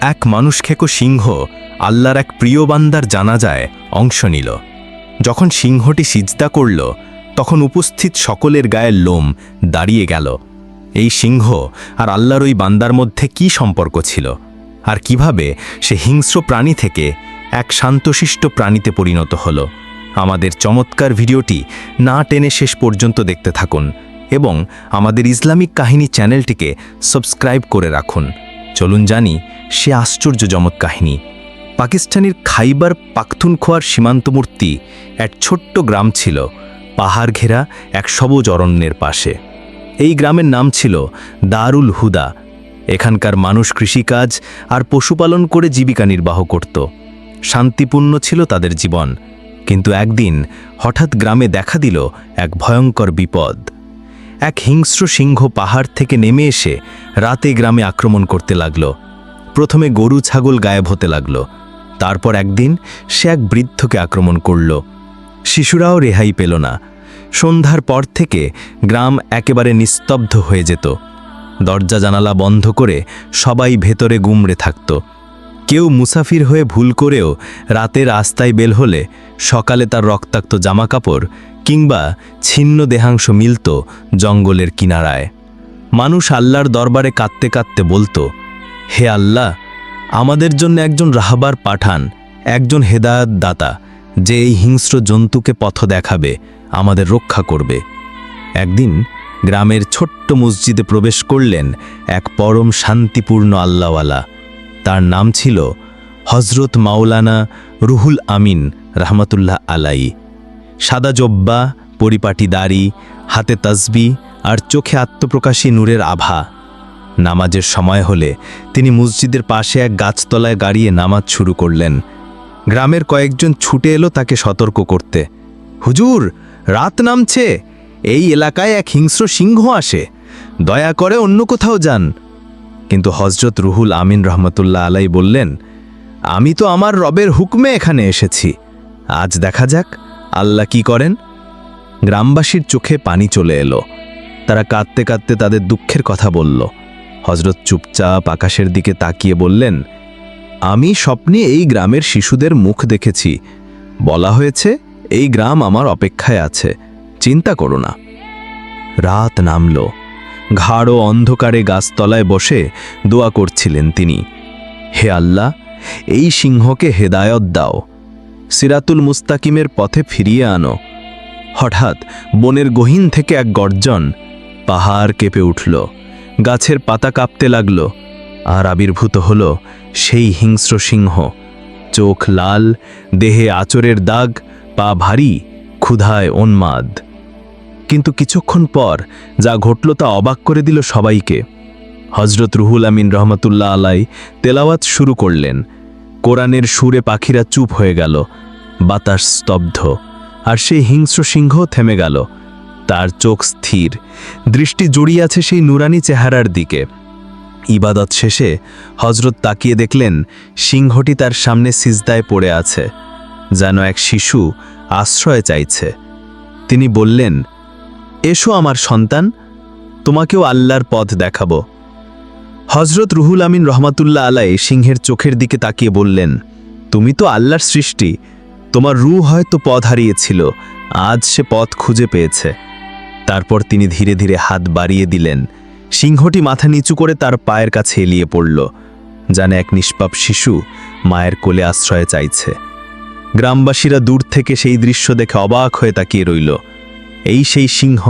এক মানুষ খেকো সিংহ আল্লাহর এক প্রিয় বান্দার জানাজায় অংশ নিল। যখন সিংহটি সিজদা করল, তখন উপস্থিত সকলের গায়ের লোম দাঁড়িয়ে গেল। এই সিংহ আর আল্লাহর ওই বান্দার মধ্যে কি সম্পর্ক ছিল? আর কীভাবে সে হিংস্র প্রাণী থেকে এক শান্তশিষ্ট প্রাণীতে পরিণত হল? আমাদের চমৎকার ভিডিওটি না টেনে শেষ পর্যন্ত দেখতে থাকুন এবং আমাদের ইসলামিক কাহিনী চ্যানেলটিকে সাবস্ক্রাইব করে রাখুন। চলুন জানি সে আশ্চর্যজনক কাহিনী। পাকিস্তানের খাইবার পাখতুনখোয়ার সীমান্তমূর্তি এক ছোট্ট গ্রাম ছিল, পাহাড় ঘেরা এক সবুজ অরণ্যের পাশে। এই গ্রামের নাম ছিল দারুল হুদা। এখানকার মানুষ কৃষিকাজ আর পশুপালন করে জীবিকা নির্বাহ করত। শান্তিপূর্ণ ছিল তাদের জীবন। কিন্তু একদিন হঠাৎ গ্রামে দেখা দিল এক ভয়ঙ্কর বিপদ। এক হিংস্র সিংহ পাহাড় থেকে নেমে এসে রাতে গ্রামে আক্রমণ করতে লাগল। প্রথমে গরু ছাগল গায়েব হতে লাগল। তারপর একদিন সে এক বৃদ্ধকে আক্রমণ করল। শিশুরাও রেহাই পেল না। সন্ধ্যার পর থেকে গ্রাম একেবারে নিস্তব্ধ হয়ে যেত। দরজা জানালা বন্ধ করে সবাই ভেতরে গুমড়ে থাকত। কেউ মুসাফির হয়ে ভুল করেও রাতে রাস্তায় বেল হলে সকালে তার রক্তাক্ত জামাকাপড় কিংবা ছিন্ন দেহাংশ মিলত জঙ্গলের কিনারায়। মানুষ আল্লাহর দরবারে কাঁদতে কাঁদতে বলতো, হে আল্লাহ, আমাদের জন্য একজন রাহবার পাঠান, একজন হেদায়ত দাতা যে এই হিংস্র জন্তুকে পথ দেখাবে, আমাদের রক্ষা করবে। একদিন গ্রামের ছোট্ট মসজিদে প্রবেশ করলেন এক পরম শান্তিপূর্ণ আল্লাহওয়ালা। তার নাম ছিল হজরত মাওলানা রুহুল আমিন রহমতুল্লাহ আলাই সাদা জব্বা, পরিপাটি দাড়ি, হাতে তসবি আর চোখে আত্মপ্রকাশী নূরের আভা। নামাজের সময় হলে তিনি মসজিদের পাশে এক গাছতলায় গাড়িয়ে নামাজ শুরু করলেন। গ্রামের কয়েকজন ছুটে এলো তাকে সতর্ক করতে। হুজুর, রাত নামছে। এই এলাকায় এক হিংস্র সিংহ আসে। দয়া করে অন্য কোথাও যান। কিন্তু হজরত রুহুল আমিন রহমতুল্লাহ আলাই বললেন, আমি তো আমার রবের হুকমে এখানে এসেছি। আজ দেখা যাক আল্লাহ কি করেন? গ্রামবাসীর চোখে পানি চলে এলো। তারা কাঁদতে কাঁদতে তাদের দুঃখের কথা বলল। হজরত চুপচাপ আকাশের দিকে তাকিয়ে বললেন, আমি স্বপ্নে এই গ্রামের শিশুদের মুখ দেখেছি। বলা হয়েছে, এই গ্রাম আমার অপেক্ষায় আছে। চিন্তা করো না। রাত নামল। ঘাড় অন্ধকারে গাছতলায় বসে দোয়া করছিলেন তিনি। হে আল্লাহ, এই সিংহকে হেদায়ত দাও। সিরাতুল মুস্তাকিমের পথে ফিরিয়ে আনো। হঠাৎ বনের গহীন থেকে এক গর্জন পাহাড় কেঁপে উঠল। গাছের পাতা কাঁপতে লাগল। আর আবির্ভূত হল সেই হিংস্র সিংহ। চোখ লাল, দেহে আচরের দাগ, পা ভারী, ক্ষুধায় উন্মাদ। কিন্তু কিছুক্ষণ পর যা ঘটল তা অবাক করে দিল সবাইকে। হজরত রুহুল আমিন রহমতুল্লাহ আলাই তেলাওয়াত শুরু করলেন। কোরআনের সুরে পাখিরা চুপ হয়ে গেল। বাতাস স্তব্ধ, আর সেই হিংস্র সিংহ থেমে গেল। তার চোখ স্থির, দৃষ্টি জড়িয়ে আছে সেই নুরানি চেহারার দিকে। ইবাদত শেষে হজরত তাকিয়ে দেখলেন, সিংহটি তার সামনে সিজদায় পড়ে আছে, যেন এক শিশু আশ্রয় চাইছে। তিনি বললেন, এসো আমার সন্তান, তোমাকেও আল্লাহর পথ দেখাবো। হজরত রুহুল আমিন রহমাতুল্লাহ আলাই সিংহের চোখের দিকে তাকিয়ে বললেন, তুমি তো আল্লাহর সৃষ্টি। তোমার রু হয়তো পথ হারিয়েছিল। আজ সে পথ খুঁজে পেয়েছে। তারপর তিনি ধীরে ধীরে হাত বাড়িয়ে দিলেন। সিংহটি মাথা নিচু করে তার পায়ের কাছে এলিয়ে পড়ল জানে এক নিষ্পাপ শিশু মায়ের কোলে আশ্রয় চাইছে। গ্রামবাসীরা দূর থেকে সেই দৃশ্য দেখে অবাক হয়ে তাকিয়ে রইল। এই সেই সিংহ,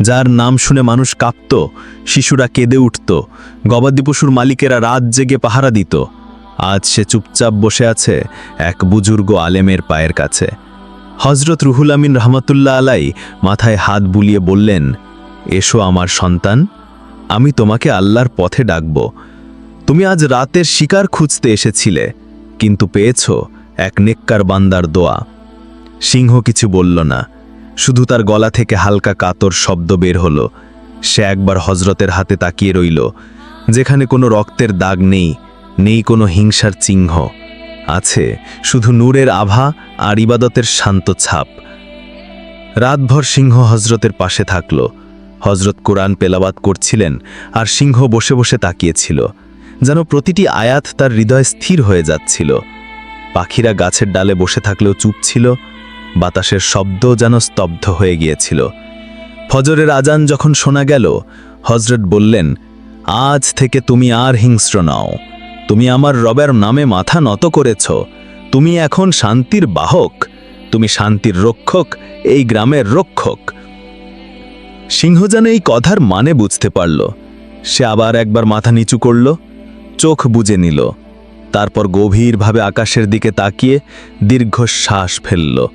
যার নাম শুনে মানুষ কাঁপত, শিশুরা কেঁদে উঠত, গবাদি পশুর মালিকেরা রাত জেগে পাহারা দিত। আজ সে চুপচাপ বসে আছে এক বুজুর্গ আলেমের পায়ের কাছে। হজরত রুহুল আমিন রহমতুল্লাহ আলাই মাথায় হাত বুলিয়ে বললেন, এসো আমার সন্তান, আমি তোমাকে আল্লাহর পথে ডাকব। তুমি আজ রাতের শিকার খুঁজতে এসেছিলে, কিন্তু পেয়েছ এক নেককার বান্দার দোয়া। সিংহ কিছু বলল না। শুধু তার গলা থেকে হালকা কাতর শব্দ বের হলো। সে একবার হজরতের হাতে তাকিয়ে রইল, যেখানে কোনো রক্তের দাগ নেই নেই কোনো হিংসার চিহ্ন। আছে শুধু নূরের আভা আর ইবাদতের শান্ত ছাপ। রাতভর সিংহ হজরতের পাশে থাকল। হজরত কোরআন পেলাবাত করছিলেন আর সিংহ বসে বসে তাকিয়েছিল, যেন প্রতিটি আয়াত তার হৃদয় স্থির হয়ে যাচ্ছিল। পাখিরা গাছের ডালে বসে থাকলেও চুপ ছিল বাতাসের শব্দ যেন স্তব্ধ হয়ে গিয়েছিল। ফজরের আজান যখন শোনা গেল হজরত বললেন, আজ থেকে তুমি আর হিংস্র নাও। তুমি আমার রবের নামে মাথা নত করেছ। তুমি এখন শান্তির বাহক। তুমি শান্তির রক্ষক, এই গ্রামের রক্ষক। সিংহ যেন এই কথার মানে বুঝতে পারল। সে আবার একবার মাথা নিচু করল, চোখ বুজে নিল। তারপর গভীরভাবে আকাশের দিকে তাকিয়ে দীর্ঘশ্বাস ফেলল।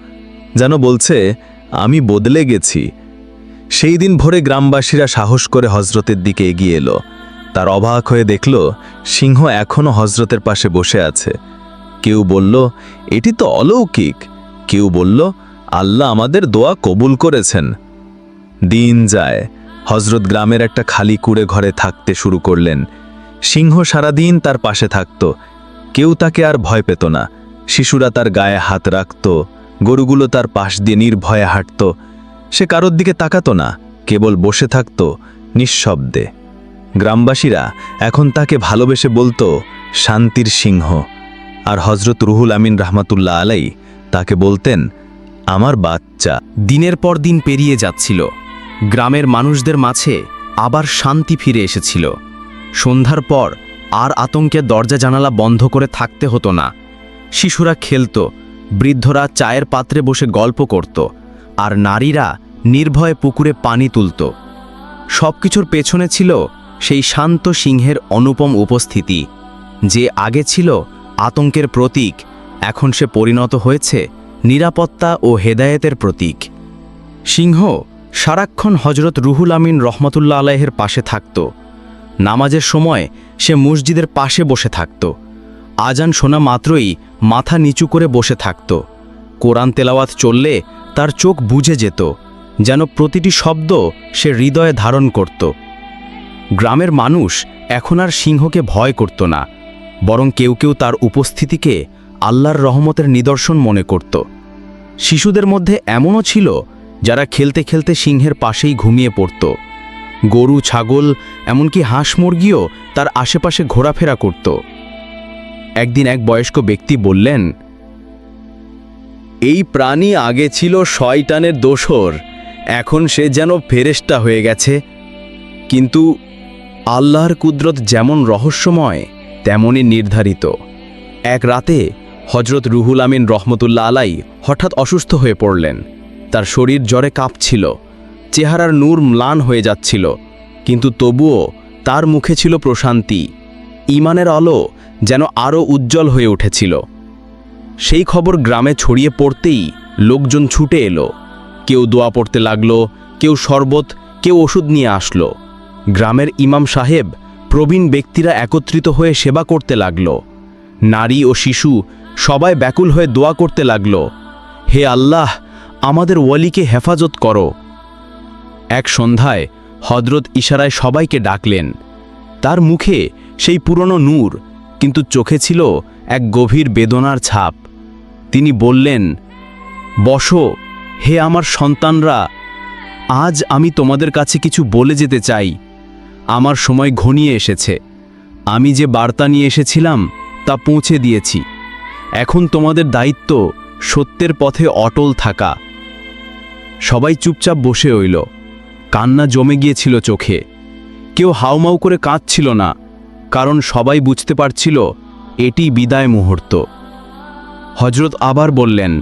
যেন বলছে, আমি বদলে গেছি। সেই দিন ভোরে গ্রামবাসীরা সাহস করে হজরতের দিকে এগিয়ে এলো। তার অবাক হয়ে দেখল, সিংহ এখনও হজরতের পাশে বসে আছে। কেউ বলল, এটি তো অলৌকিক। কেউ বলল, আল্লাহ আমাদের দোয়া কবুল করেছেন। দিন যায়। হজরত গ্রামের একটা খালি কুড়ে ঘরে থাকতে শুরু করলেন। সিংহ সারাদিন তার পাশে থাকত। কেউ তাকে আর ভয় পেত না। শিশুরা তার গায়ে হাত রাখত। গরুগুলো তার পাশ দিয়ে নির্ভয়ে হাঁটত। সে কারোর দিকে তাকাতো না, কেবল বসে থাকত নিঃশব্দে। গ্রামবাসীরা এখন তাকে ভালোবেসে বলতো, শান্তির সিংহ। আর হজরত রুহুল আমিন রহমাতুল্লাহ আলাই তাকে বলতেন, আমার বাচ্চা। দিনের পর দিন পেরিয়ে যাচ্ছিল। গ্রামের মানুষদের মাঝে আবার শান্তি ফিরে এসেছিল। সন্ধ্যার পর আর আতঙ্কে দরজা জানালা বন্ধ করে থাকতে হতো না। শিশুরা খেলত বৃদ্ধরা চায়ের পাত্রে বসে গল্প করত, আর নারীরা নির্ভয়ে পুকুরে পানি তুলত। সবকিছুর পেছনে ছিল সেই শান্ত সিংহের অনুপম উপস্থিতি, যে আগে ছিল আতঙ্কের প্রতীক, এখন সে পরিণত হয়েছে নিরাপত্তা ও হেদায়েতের প্রতীক। সিংহ সারাক্ষণ হজরত রুহুল আমিন রহমতুল্লা আলাহের পাশে থাকত। নামাজের সময় সে মসজিদের পাশে বসে থাকত। আজান শোনা মাত্রই মাথা নিচু করে বসে থাকত। কোরআন তেলাওয়াত চললে তার চোখ বুঝে যেত, যেন প্রতিটি শব্দ সে হৃদয়ে ধারণ করত। গ্রামের মানুষ এখন আর সিংহকে ভয় করত না, বরং কেউ কেউ তার উপস্থিতিকে আল্লাহর রহমতের নিদর্শন মনে করত। শিশুদের মধ্যে এমনও ছিল যারা খেলতে খেলতে সিংহের পাশেই ঘুমিয়ে পড়ত। গরু, ছাগল, এমনকি হাঁস মুরগিও তার আশেপাশে ঘোরাফেরা করত। একদিন এক বয়স্ক ব্যক্তি বললেন, এই প্রাণী আগে ছিল শয়তানের দোসর, এখন সে যেন ফেরেস্টা হয়ে গেছে। কিন্তু আল্লাহর কুদরত যেমন রহস্যময়, তেমনই নির্ধারিত। এক রাতে হজরত রুহুল আমিন রহমতুল্লা আলাই হঠাৎ অসুস্থ হয়ে পড়লেন। তার শরীর জ্বরে কাঁপছিল, চেহারার নূর ম্লান হয়ে যাচ্ছিল, কিন্তু তবুও তার মুখে ছিল প্রশান্তি। ইমানের আলো যেন আরও উজ্জ্বল হয়ে উঠেছিল। সেই খবর গ্রামে ছড়িয়ে পড়তেই লোকজন ছুটে এলো। কেউ দোয়া পড়তে লাগল, কেউ শরবত, কেউ ওষুধ নিয়ে আসলো। গ্রামের ইমাম সাহেব প্রবীণ ব্যক্তিরা একত্রিত হয়ে সেবা করতে লাগল। নারী ও শিশু সবাই ব্যাকুল হয়ে দোয়া করতে লাগল। হে আল্লাহ, আমাদের ওয়ালিকে হেফাজত করো। এক সন্ধ্যায় হজরত ইশারায় সবাইকে ডাকলেন। তার মুখে সেই পুরনো নূর কিন্তু চোখে ছিল এক গভীর বেদনার ছাপ। তিনি বললেন, বসো, হে আমার সন্তানরা, আজ আমি তোমাদের কাছে কিছু বলে যেতে চাই। আমার সময় ঘনিয়ে এসেছে। আমি যে বার্তা নিয়ে এসেছিলাম, তা পৌঁছে দিয়েছি। এখন তোমাদের দায়িত্ব সত্যের পথে অটল থাকা। সবাই চুপচাপ বসে রইল। কান্না জমে গিয়েছিল চোখে। কেউ হাউমাউ করে কাঁদছিল না। কারণ সবাই বুঝতে পারছিল এটি বিদায় মুহূর্ত। হজরত আবার বললেন,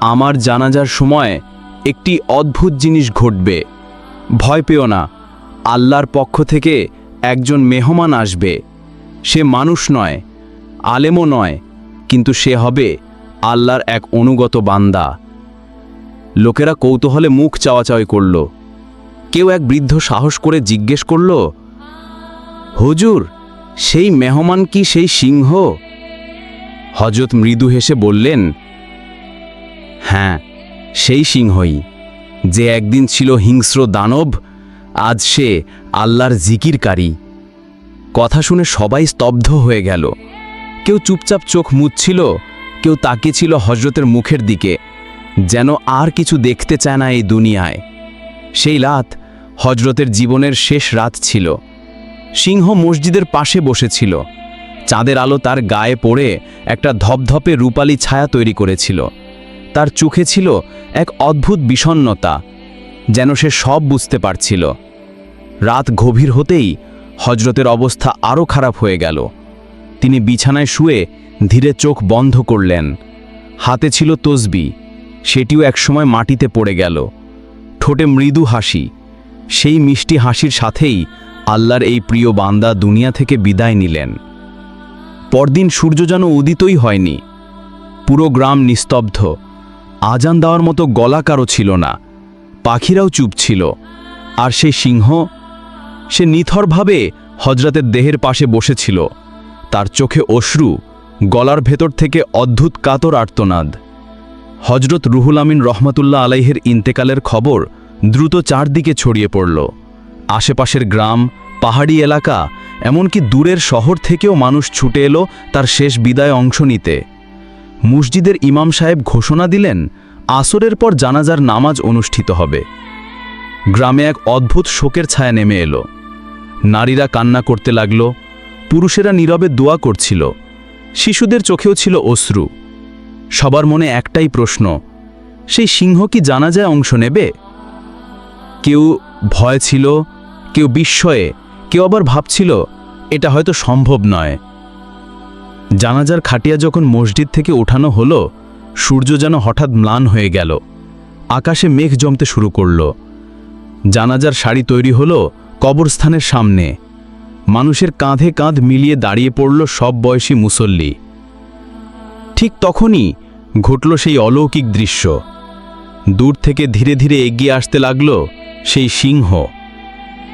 আমার জানাজার সময় একটি অদ্ভুত জিনিস ঘটবে। ভয় পেও না, আল্লাহর পক্ষ থেকে একজন মেহমান আসবে। সে মানুষ নয়, আলেমও নয়, কিন্তু সে হবে আল্লাহর এক অনুগত বান্দা। লোকেরা কৌতূহলে মুখ চাওয়াচাওয়ি করল। কেউ এক বৃদ্ধ সাহস করে জিজ্ঞেস করল হুজুর, সেই মেহমান কি সেই সিংহ? হজরত মৃদু হেসে বললেন হ্যাঁ সেই সিংহই, যে একদিন ছিল হিংস্র দানব, আজ সে আল্লাহর জিকিরকারী। কথা শুনে সবাই স্তব্ধ হয়ে গেল। কেউ চুপচাপ চোখ মুচ্ছিল কেউ তাকিয়েছিল হজরতের মুখের দিকে, যেন আর কিছু দেখতে চায় না এই দুনিয়ায়। সেই রাত হজরতের জীবনের শেষ রাত ছিল। সিংহ মসজিদের পাশে বসেছিল। চাঁদের আলো তার গায়ে পড়ে একটা ধপধপে রূপালী ছায়া তৈরি করেছিল। তার চোখে ছিল এক অদ্ভুত বিষণ্ণতা, যেন সে সব বুঝতে পারছিল। রাত গভীর হতেই হজরতের অবস্থা আরও খারাপ হয়ে গেল। তিনি বিছানায় শুয়ে ধীরে চোখ বন্ধ করলেন। হাতে ছিল তসবি, সেটিও একসময় মাটিতে পড়ে গেল। ঠোঁটে মৃদু হাসি, সেই মিষ্টি হাসির সাথেই আল্লাহর এই প্রিয় বান্দা দুনিয়া থেকে বিদায় নিলেন। পরদিন সূর্য যেন উদিতই হয়নি। পুরো গ্রাম নিস্তব্ধ। আজান দেওয়ার মতো গলা কারও ছিল না। পাখিরাও চুপ ছিল। আর সেই সিংহ, সে নিথরভাবে হজরতের দেহের পাশে বসেছিল। তার চোখে অশ্রু, গলার ভেতর থেকে অদ্ভুত কাতর আর্তনাদ। হজরত রুহুল আমিন রহমতুল্লাহ আলাইহের ইন্তেকালের খবর দ্রুত চারদিকে ছড়িয়ে পড়ল। আশেপাশের গ্রাম, পাহাড়ি এলাকা, এমনকি দূরের শহর থেকেও মানুষ ছুটে এলো তার শেষ বিদায় অংশ নিতে। মসজিদের ইমাম সাহেব ঘোষণা দিলেন, আসরের পর জানাজার নামাজ অনুষ্ঠিত হবে। গ্রামে এক অদ্ভুত শোকের ছায়া নেমে এলো। নারীরা কান্না করতে লাগল, পুরুষেরা নীরবে দোয়া করছিল, শিশুদের চোখেও ছিল অশ্রু। সবার মনে একটাই প্রশ্ন, সেই সিংহ কি জানাজায় অংশ নেবে? কেউ ভয় ছিল কেউ বিস্ময়ে, কেউ আবার ভাবছিল, এটা হয়তো সম্ভব নয়। জানাজার খাটিয়া যখন মসজিদ থেকে ওঠানো হলো, সূর্য যেন হঠাৎ ম্লান হয়ে গেল। আকাশে মেঘ জমতে শুরু করল। জানাজার শাড়ি তৈরি হলো কবরস্থানের সামনে। মানুষের কাঁধে কাঁধ মিলিয়ে দাঁড়িয়ে পড়ল সব বয়সী মুসল্লি। ঠিক তখনই ঘটল সেই অলৌকিক দৃশ্য। দূর থেকে ধীরে ধীরে এগিয়ে আসতে লাগল সেই সিংহ।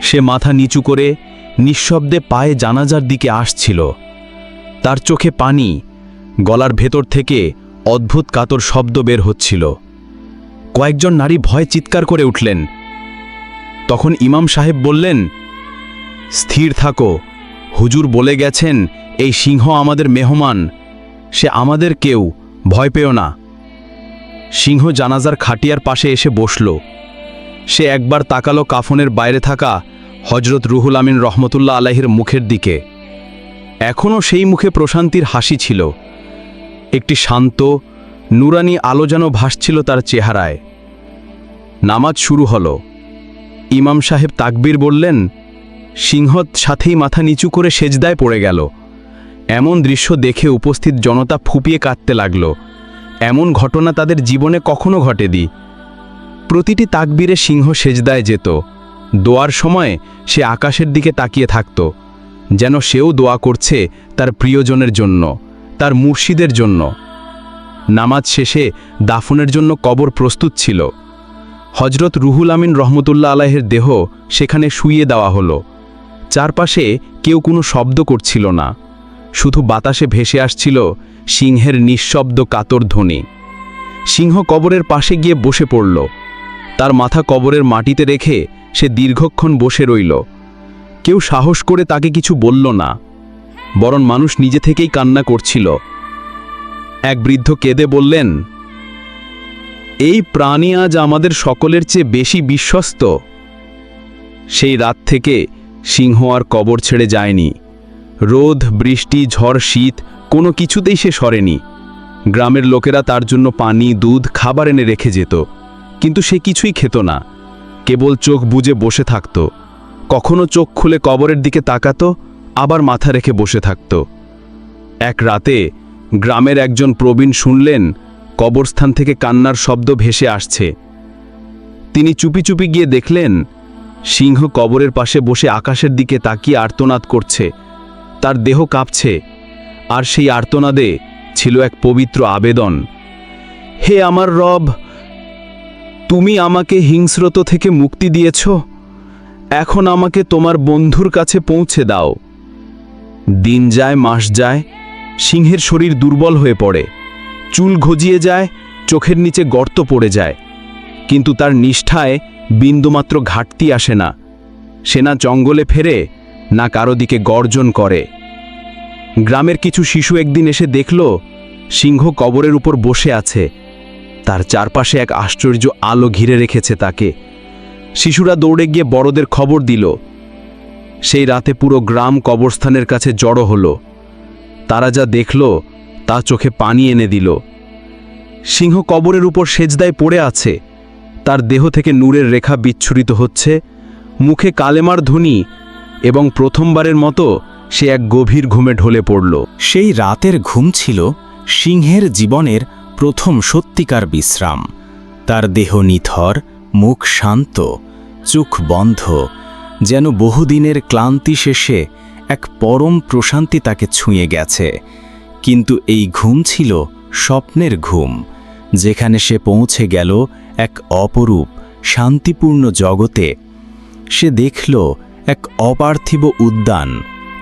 সে মাথা নিচু করে নিঃশব্দে পায়ে জানাজার দিকে আসছিল। তার চোখে পানি, গলার ভেতর থেকে অদ্ভুত কাতর শব্দ বের হচ্ছিল। কয়েকজন নারী ভয় চিৎকার করে উঠলেন। তখন ইমাম সাহেব বললেন, স্থির থাকো, হুজুর বলে গেছেন, এই সিংহ আমাদের মেহমান, সে আমাদের কেউ, ভয় পেও না। সিংহ জানাজার খাটিয়ার পাশে এসে বসল। সে একবার তাকালো কাফনের বাইরে থাকা হজরত রুহুল আমিন রহমতুল্লাহ আলাহির মুখের দিকে। এখনও সেই মুখে প্রশান্তির হাসি ছিল। একটি শান্ত, নুরানি আলো যেন ভাসছিল তার চেহারায়। নামাজ শুরু হল। ইমাম সাহেব তাকবির বললেন সিংহ সাথেই মাথা নিচু করে সেজদায় পড়ে গেল। এমন দৃশ্য দেখে উপস্থিত জনতা ফুপিয়ে কাঁদতে লাগল। এমন ঘটনা তাদের জীবনে কখনো ঘটেদি প্রতিটি তাকবীরে সিংহ সেজদায় যেত। দোয়ার সময় সে আকাশের দিকে তাকিয়ে থাকত, যেন সেও দোয়া করছে তার প্রিয়জনের জন্য, তার মুর্শিদের জন্য। নামাজ শেষে দাফনের জন্য কবর প্রস্তুত ছিল। হজরত রুহুল আমিন রহমতুল্লাহ আলাহের দেহ সেখানে শুইয়ে দেওয়া হলো। চারপাশে কেউ কোনো শব্দ করছিল না, শুধু বাতাসে ভেসে আসছিল সিংহের নিঃশব্দ কাতর ধ্বনি। সিংহ কবরের পাশে গিয়ে বসে পড়ল, তার মাথা কবরের মাটিতে রেখে সে দীর্ঘক্ষণ বসে রইল। কেউ সাহস করে তাকে কিছু বলল না, বরং মানুষ নিজে থেকেই কান্না করছিল। এক বৃদ্ধ কেঁদে বললেন, এই প্রাণী আজ আমাদের সকলের চেয়ে বেশি বিশ্বস্ত। সেই রাত থেকে সিংহ আর কবর ছেড়ে যায়নি। রোদ, বৃষ্টি, ঝড়, শীত, কোনো কিছুতেই সে সরেনি। গ্রামের লোকেরা তার জন্য পানি, দুধ, খাবার এনে রেখে যেত, কিন্তু সে কিছুই খেত না। কেবল চোখ বুজে বসে থাকত। কখনো চোখ খুলে কবরের দিকে তাকাতো, আবার মাথা রেখে বসে থাকত। এক রাতে গ্রামের একজন প্রবীণ শুনলেন, কবরস্থান থেকে কান্নার শব্দ ভেসে আসছে। তিনি চুপি চুপি গিয়ে দেখলেন, সিংহ কবরের পাশে বসে আকাশের দিকে তাকিয়ে আর্তনাদ করছে। তার দেহ কাঁপছে, আর সেই আর্তনাদে ছিল এক পবিত্র আবেদন। হে আমার রব তুমি আমাকে হিংস্রত থেকে মুক্তি দিয়েছ। এখন আমাকে তোমার বন্ধুর কাছে পৌঁছে দাও। দিন যায়, মাস যায়, সিংহের শরীর দুর্বল হয়ে পড়ে। চুল ঘজিয়ে যায়, চোখের নিচে গর্ত পড়ে যায়। কিন্তু তার নিষ্ঠায় বিন্দুমাত্র ঘাটতি আসে না। সে না জঙ্গলে ফেরে, না কারও দিকে গর্জন করে। গ্রামের কিছু শিশু একদিন এসে দেখল, সিংহ কবরের উপর বসে আছে। তার চারপাশে এক আশ্চর্য আলো ঘিরে রেখেছে তাকে। শিশুরা দৌড়ে গিয়ে বড়দের খবর দিল। সেই রাতে পুরো গ্রাম কবরস্থানের কাছে জড়ো হলো। তারা যা দেখল, তা চোখে পানি এনে দিল। সিংহ কবরের উপর সেজদায় পড়ে আছে। তার দেহ থেকে নূরের রেখা বিচ্ছুরিত হচ্ছে। মুখে কালেমার ধ্বনি এবং প্রথমবারের মতো সে এক গভীর ঘুমে ঢলে পড়ল। সেই রাতের ঘুম ছিল সিংহের জীবনের প্রথম সত্যিকার বিশ্রাম। তার দেহ নিথর, মুখ শান্ত, চোখ বন্ধ, যেন বহুদিনের ক্লান্তি শেষে এক পরম প্রশান্তি তাকে ছুঁয়ে গেছে। কিন্তু এই ঘুম ছিল স্বপ্নের ঘুম, যেখানে সে পৌঁছে গেল এক অপরূপ, শান্তিপূর্ণ জগতে। সে দেখল এক অপার্থিব উদ্যান,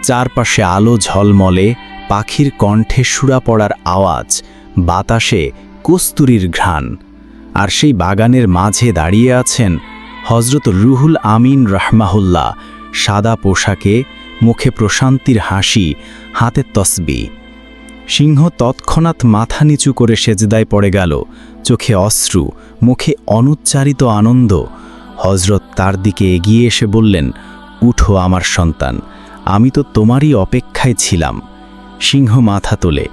চারপাশে আলো ঝলমলে, পাখির কণ্ঠে সুরা পড়ার আওয়াজ বাতাসে কস্তুরীর ঘ্রাণ। আর সেই বাগানের মাঝে দাঁড়িয়ে আছেন হজরত রুহুল আমিন রহমাহুল্লাহ, সাদা পোশাকে, মুখে প্রশান্তির হাসি, হাতে তসবি। সিংহ তৎক্ষণাৎ মাথা নিচু করে সেজদায় পড়ে গেল, চোখে অশ্রু, মুখে অনুচ্চারিত আনন্দ। হজরত তার দিকে এগিয়ে এসে বললেন, উঠো আমার সন্তান, আমি তো তোমারই অপেক্ষায় ছিলাম। সিংহ মাথা তোলে,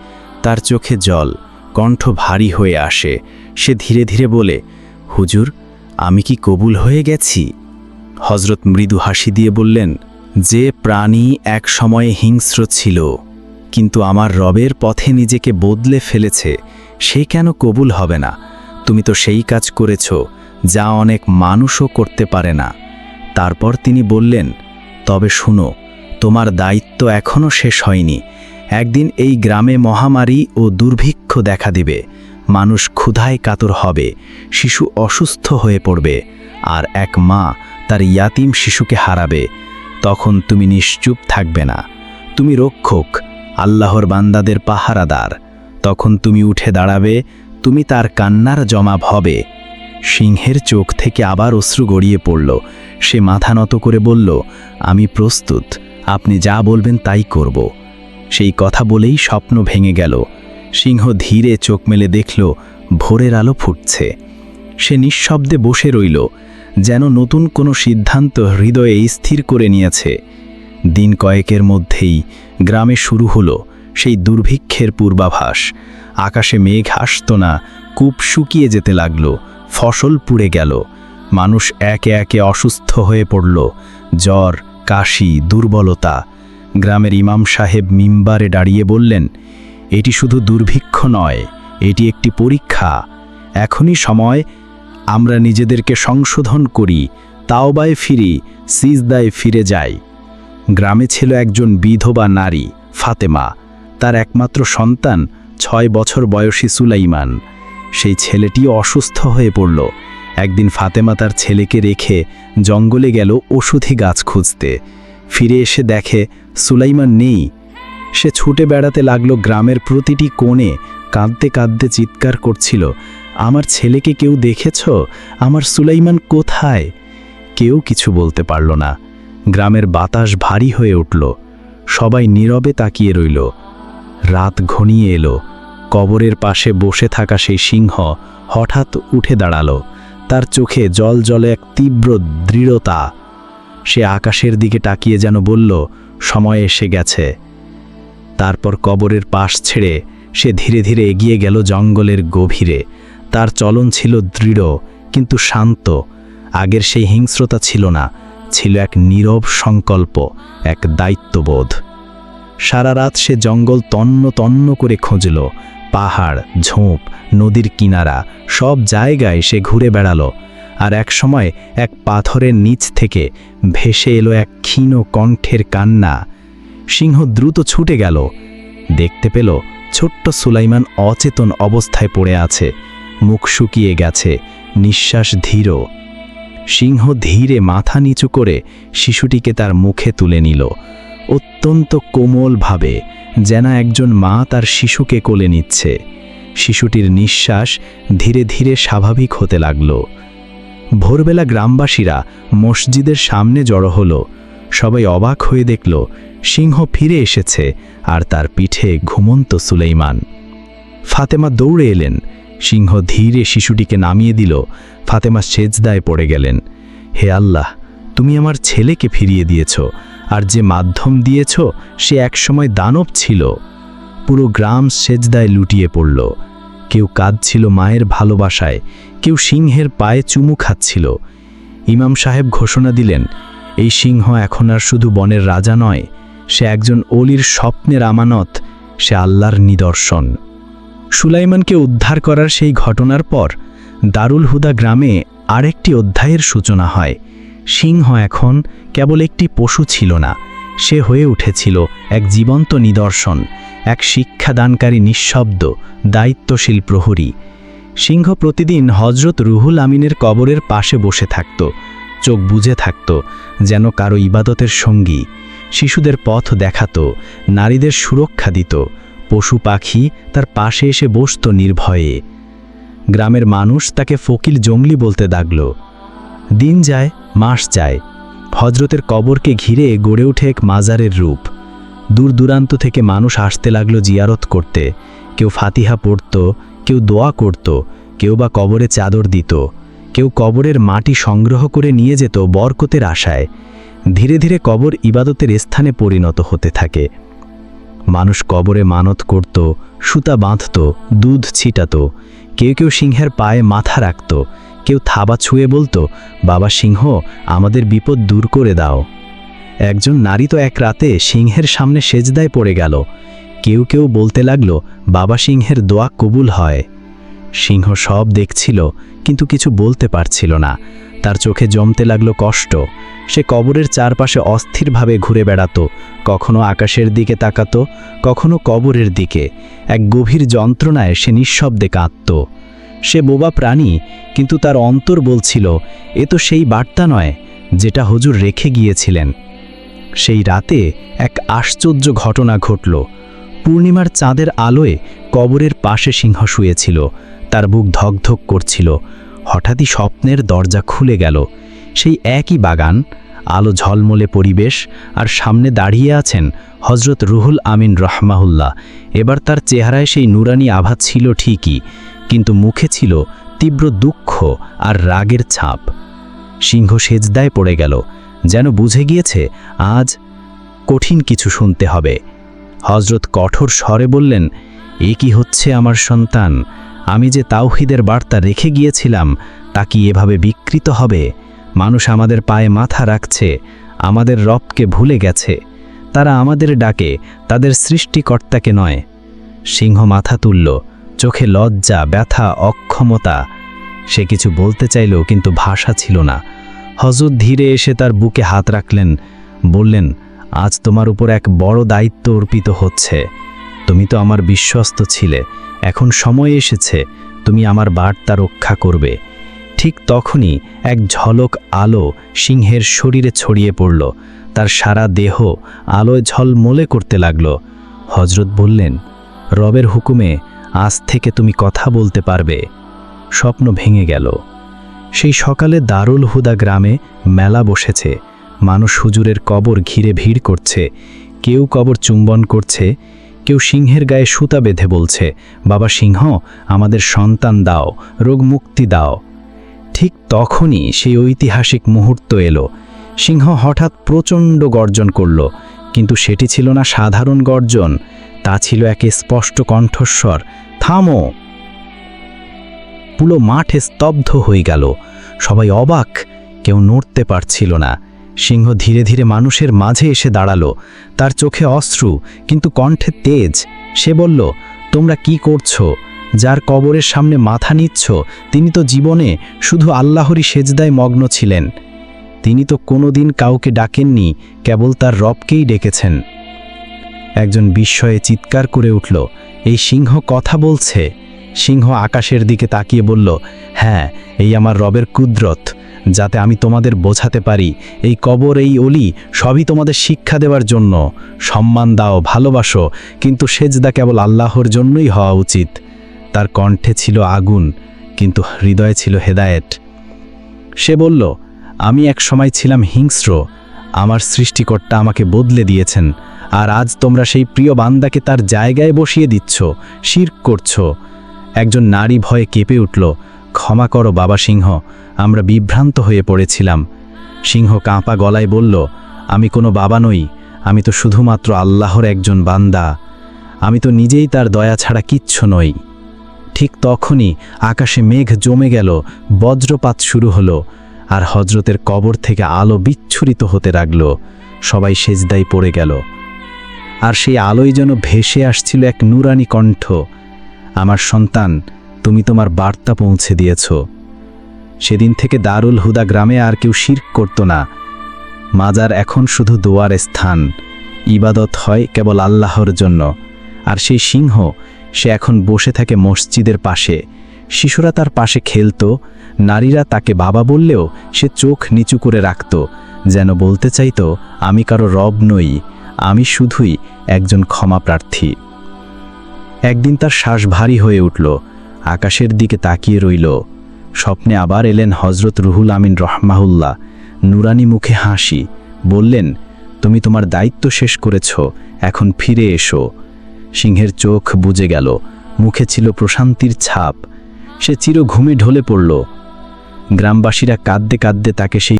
তার চোখে জল কণ্ঠ ভারী হয়ে আসে। সে ধীরে ধীরে বলে, হুজুর, আমি কি কবুল হয়ে গেছি? হজরত মৃদু হাসি দিয়ে বললেন, যে প্রাণী এক সময়ে হিংস্র ছিল, কিন্তু আমার রবের পথে নিজেকে বদলে ফেলেছে, সে কেন কবুল হবে না? তুমি তো সেই কাজ করেছ, যা অনেক মানুষও করতে পারে না। তারপর তিনি বললেন, তবে শুনো, তোমার দায়িত্ব এখনও শেষ হয়নি। একদিন এই গ্রামে মহামারী ও দুর্ভিক্ষ দেখা দিবে। মানুষ ক্ষুধায় কাতর হবে, শিশু অসুস্থ হয়ে পড়বে, আর এক মা তার ইয়াতিম শিশুকে হারাবে। তখন তুমি নিশ্চুপ থাকবে না। তুমি রক্ষক, আল্লাহর বান্দাদের পাহারাদার। তখন তুমি উঠে দাঁড়াবে, তুমি তার কান্নার জমাব হবে। সিংহের চোখ থেকে আবার অশ্রু গড়িয়ে পড়ল। সে মাথা নত করে বলল, আমি প্রস্তুত, আপনি যা বলবেন তাই করব। সেই কথা বলেই স্বপ্ন ভেঙে গেল। সিংহ ধীরে চোখ মেলে দেখল, ভোরের আলো ফুটছে। সে নিঃশব্দে বসে রইল, যেন নতুন কোনো সিদ্ধান্ত হৃদয়ে স্থির করে নিয়েছে। দিন কয়েকের মধ্যেই গ্রামে শুরু হলো সেই দুর্ভিক্ষের পূর্বাভাস। আকাশে মেঘ আসত না, কূপ শুকিয়ে যেতে লাগল, ফসল পুড়ে গেল। মানুষ একে একে অসুস্থ হয়ে পড়ল, জ্বর, কাশি, দুর্বলতা। গ্রামের ইমাম সাহেব মিম্বারে দাঁড়িয়ে বললেন, এটি শুধু দুর্ভিক্ষ নয়, এটি একটি পরীক্ষা। এখনই সময়, আমরা নিজেদেরকে সংশোধন করি, তাওবায় ফিরি, সিজদায় ফিরে যাই। গ্রামে ছিল একজন বিধবা নারী, ফাতেমা। তার একমাত্র সন্তান, ছয় বছর বয়সী সুলাইমান। সেই ছেলেটিও অসুস্থ হয়ে পড়ল। একদিন ফাতেমা তার ছেলেকে রেখে জঙ্গলে গেল ওষুধি গাছ খুঁজতে। ফিরে এসে দেখে, সুলাইমান নেই। সে ছুটে বেড়াতে লাগল গ্রামের প্রতিটি কোণে, কাঁদতে কাঁদতে চিৎকার করছিল। আমার ছেলেকে কেউ দেখেছ? আমার সুলাইমান কোথায়? কেউ কিছু বলতে পারল না। গ্রামের বাতাস ভারী হয়ে উঠল। সবাই নীরবে তাকিয়ে রইল। রাত ঘনিয়ে এলো। কবরের পাশে বসে থাকা সেই সিংহ হঠাৎ উঠে দাঁড়াল। তার চোখে জল জলে এক তীব্র দৃঢ়তা। সে আকাশের দিকে তাকিয়ে যেন বলল, সময় এসে গেছে। তারপর কবরের পাশ ছেড়ে সে ধীরে ধীরে এগিয়ে গেল জঙ্গলের গভীরে। তার চলন ছিল দৃঢ়, কিন্তু শান্ত। আগের সেই হিংস্রতা ছিল না, ছিল এক নীরব সংকল্প, এক দায়িত্ববোধ। সারা রাত সে জঙ্গল তন্ন তন্ন করে খুঁজল। পাহাড়, ঝোপ, নদীর কিনারা, সব জায়গায় সে ঘুরে বেড়ালো। আর এক সময় এক পাথরের নিচ থেকে ভেসে এলো এক ক্ষীণ কণ্ঠের কান্না। সিংহ দ্রুত ছুটে গেল। দেখতে পেল ছোট্ট সুলাইমান অচেতন অবস্থায় পড়ে আছে। মুখ শুকিয়ে গেছে, নিঃশ্বাস ধীর। সিংহ ধীরে মাথা নিচু করে শিশুটিকে তার মুখে তুলে নিল। অত্যন্ত কোমলভাবে, যেন একজন মা তার শিশুকে কোলে নিচ্ছে। শিশুটির নিঃশ্বাস ধীরে ধীরে স্বাভাবিক হতে লাগল। ভোরবেলা গ্রামবাসীরা মসজিদের সামনে জড়ো হলো। সবাই অবাক হয়ে দেখল, সিংহ ফিরে এসেছে আর তার পিঠে ঘুমন্ত সুলেইমান। ফাতেমা দৌড়ে এলেন। সিংহ ধীরে শিশুটিকে নামিয়ে দিল। ফাতেমা সেজদায় পড়ে গেলেন। হে আল্লাহ, তুমি আমার ছেলেকে ফিরিয়ে দিয়েছ আর যে মাধ্যম দিয়েছ সে একসময় দানব ছিল। পুরো গ্রাম সেজদায় লুটিয়ে পড়ল। কেউ কাঁদছিল মায়ের ভালোবাসায়। কেউ সিংহের পায়ে চুমু খাচ্ছিল। ইমাম সাহেব ঘোষণা দিলেন, এই সিংহ এখন আর শুধু বনের রাজা নয়, সে একজন অলির স্বপ্নের আমানত, সে আল্লাহর নিদর্শন। সুলাইমানকে উদ্ধার করার সেই ঘটনার পর দারুল হুদা গ্রামে আরেকটি অধ্যায়ের সূচনা হয়। সিংহ এখন কেবল একটি পশু ছিল না, সে হয়ে উঠেছিল এক জীবন্ত নিদর্শন, এক শিক্ষাদানকারী নিঃশব্দ, দায়িত্বশীল প্রহরী। সিংহ প্রতিদিন হজরত রুহুল আমিনের কবরের পাশে বসে থাকত, চোখ বুঝে থাকত, যেন কারও ইবাদতের সঙ্গী। শিশুদের পথ দেখাত, নারীদের সুরক্ষা দিত, পশু পাখি তার পাশে এসে বসত নির্ভয়ে। গ্রামের মানুষ তাকে ফকিল জঙ্গলি বলতে দাগল দিন যায়, মাস যায় হজরতের কবরকে ঘিরে গড়ে ওঠে এক মাজারের রূপ। দূর দূরান্ত থেকে মানুষ আসতে লাগল জিয়ারত করতে। কেউ ফাতিহা পড়ত কেউ দোয়া করত, কেউ বা কবরে চাদর দিত, কেউ কবরের মাটি সংগ্রহ করে নিয়ে যেত বরকতের আশায়। ধীরে ধীরে কবর ইবাদতের স্থানে পরিণত হতে থাকে। মানুষ কবরে মানত করত, সুতা বাঁধত, দুধ ছিটাত, কেউ কেউ সিংহের পায়ে মাথা রাখত, কেউ থাবা ছুঁয়ে বলতো, বাবা সিংহ, আমাদের বিপদ দূর করে দাও। একজন নারী তো এক রাতে সিংহের সামনে সেজদায় পড়ে গেল কেউ কেউ বলতে লাগল, বাবা সিংহের দোয়া কবুল হয়। সিংহ সব দেখছিল, কিন্তু কিছু বলতে পারছিল না। তার চোখে জমতে লাগল কষ্ট। সে কবরের চারপাশে অস্থিরভাবে ঘুরে বেড়াতো, কখনো আকাশের দিকে তাকাতো, কখনো কবরের দিকে। এক গভীর যন্ত্রণায় সে নিঃশব্দে কাঁদত। সে বোবা প্রাণী, কিন্তু তার অন্তর বলছিল, এ তো সেই বার্তা নয় যেটা হুজুর রেখে গিয়েছিলেন। সেই রাতে এক আশ্চর্য ঘটনা ঘটল। পূর্ণিমার চাঁদের আলোয় কবরের পাশে সিংহ শুয়েছিল। তার বুক ধকধক করছিল। হঠাৎই স্বপ্নের দরজা খুলে গেল। সেই একই বাগান, আলো ঝলমলে পরিবেশ আর সামনে দাঁড়িয়ে আছেন হজরত রুহুল আমিন রহমাহুল্লাহ। এবার তার চেহারায় সেই নুরানি আভাত ছিল ঠিকই, কিন্তু মুখে ছিল তীব্র দুঃখ আর রাগের ছাপ। সিংহ সেজদায় পড়ে গেল। যেন বুঝে গিয়েছে, আজ কঠিন কিছু শুনতে হবে। হজরত কঠোর স্বরে বললেন, এ কি হচ্ছে আমার সন্তান? আমি যে তাওহিদের বার্তা রেখে গিয়েছিলাম, তা কি এভাবে বিকৃত হবে? মানুষ আমাদের পায়ে মাথা রাখছে, আমাদের রবকে ভুলে গেছে। তারা আমাদের ডাকে, তাদের সৃষ্টিকর্তাকে নয়। সিংহ মাথা তুলল, চোখে লজ্জা, ব্যথা, অক্ষমতা। সে কিছু বলতে চাইল, কিন্তু ভাষা ছিল না। হজরত ধীরে এসে তার বুকে হাত রাখলেন, বললেন আজ তোমার উপর এক বড় দায়িত্ব অর্পিত হচ্ছে। তুমি তো আমার বিশ্বস্ত ছিলে। এখন সময় এসেছে, তুমি আমার বার্তা রক্ষা করবে। ঠিক তখনই এক ঝলক আলো সিংহের শরীরে ছড়িয়ে পড়ল। তার সারা দেহ আলোয় ঝলমলে করতে লাগল। হজরত বললেন, রবের হুকুমে আজ থেকে তুমি কথা বলতে পারবে। স্বপ্ন ভেঙে গেল। সেই সকালে দারুল হুদা গ্রামে মেলা বসেছে। মানুষ হুজুরের কবর ঘিরে ভিড় করছে, কেউ কবর চুম্বন করছে, কেউ সিংহের গায়ে সুতা বেঁধে বলছে, বাবা সিংহ, আমাদের সন্তান দাও, রোগ মুক্তি দাও। ঠিক তখনই সেই ঐতিহাসিক মুহূর্ত এলো। সিংহ হঠাৎ প্রচণ্ড গর্জন করল, কিন্তু সেটি ছিল না সাধারণ গর্জন, তা ছিল এক স্পষ্ট কণ্ঠস্বর, থামো! পুরো মাঠে স্তব্ধ হয়ে গেল। সবাই অবাক, কেউ নড়তে পারছিল না। সিংহ ধীরে ধীরে মানুষের মাঝে এসে দাঁড়াল। তার চোখে অশ্রু, কিন্তু কণ্ঠে তেজ। সে বলল, তোমরা কি করছ? যার কবরের সামনে মাথা নিচ্ছ, তিনি তো জীবনে শুধু আল্লাহরই সেজদায় মগ্ন ছিলেন। তিনি তো কোনোদিন কাউকে ডাকেননি, কেবল তার রবকেই ডেকেছেন। একজন বিস্ময়ে চিৎকার করে উঠল, এই সিংহ কথা বলছে? সিংহ আকাশের দিকে তাকিয়ে বলল হ্যাঁ এই আমার রবের কুদরত। যাতে আমি তোমাদের বোঝাতে পারি, এই কবর, এই অলি সবই তোমাদের শিক্ষা দেওয়ার জন্য। সম্মান দাও, ভালোবাসো, কিন্তু সেজদা কেবল আল্লাহর জন্যই হওয়া উচিত। তার কণ্ঠে ছিল আগুন, কিন্তু হৃদয়ে ছিল হেদায়েত। সে বলল, আমি এক সময় ছিলাম হিংস্র। আমার সৃষ্টিকর্তা আমাকে বদলে দিয়েছেন, আর আজ তোমরা সেই প্রিয় বান্দাকে তার জায়গায় বসিয়ে দিচ্ছ শির করছ। একজন নারী ভয়ে কেঁপে উঠল, ক্ষমা করো বাবা সিংহ আমরা বিভ্রান্ত হয়ে পড়েছিলাম। সিংহ কাঁপা গলায় বলল, আমি কোনো বাবা নই, আমি তো শুধুমাত্র আল্লাহর একজন বান্দা। আমি তো নিজেই তার দয়া ছাড়া কিচ্ছু নই। ঠিক তখনই আকাশে মেঘ জমে গেল, বজ্রপাত শুরু হলো, আর হজরতের কবর থেকে আলো বিচ্ছুরিত হতে লাগল। সবাই সেজদাই পড়ে গেল। আর সেই আলোয় যেন ভেসে আসছিল এক নুরানি কণ্ঠ, আমার সন্তান, তুমি তোমার বার্তা পৌঁছে দিয়েছ। সেদিন থেকে দারুল হুদা গ্রামে আর কেউ শির্ক করত না। মাজার এখন শুধু দোয়ার স্থান। ইবাদত হয় কেবল আল্লাহর জন্য। আর সেই সিংহ, সে এখন বসে থাকে মসজিদের পাশে। শিশুরা তার পাশে খেলত, নারীরা তাকে বাবা বললেও সে চোখ নিচু করে রাখত, যেন বলতে চাইত, আমি কারও রব নই, আমি শুধুই একজন ক্ষমা প্রার্থী। একদিন তার শ্বাস ভারী হয়ে উঠল, আকাশের দিকে তাকিয়ে রইল। স্বপ্নে আবার এলেন হজরত রুহুল আমিন রহমাহুল্লাহ। নুরানি মুখে হাসি, বললেন, তুমি তোমার দায়িত্ব শেষ করেছ, এখন ফিরে এসো। সিংহের চোখ বুঝে গেল, মুখে ছিল প্রশান্তির ছাপ। সে চির ঘুমে ঢলে পড়ল। গ্রামবাসীরা কাঁদতে কাঁদতে তাকে সেই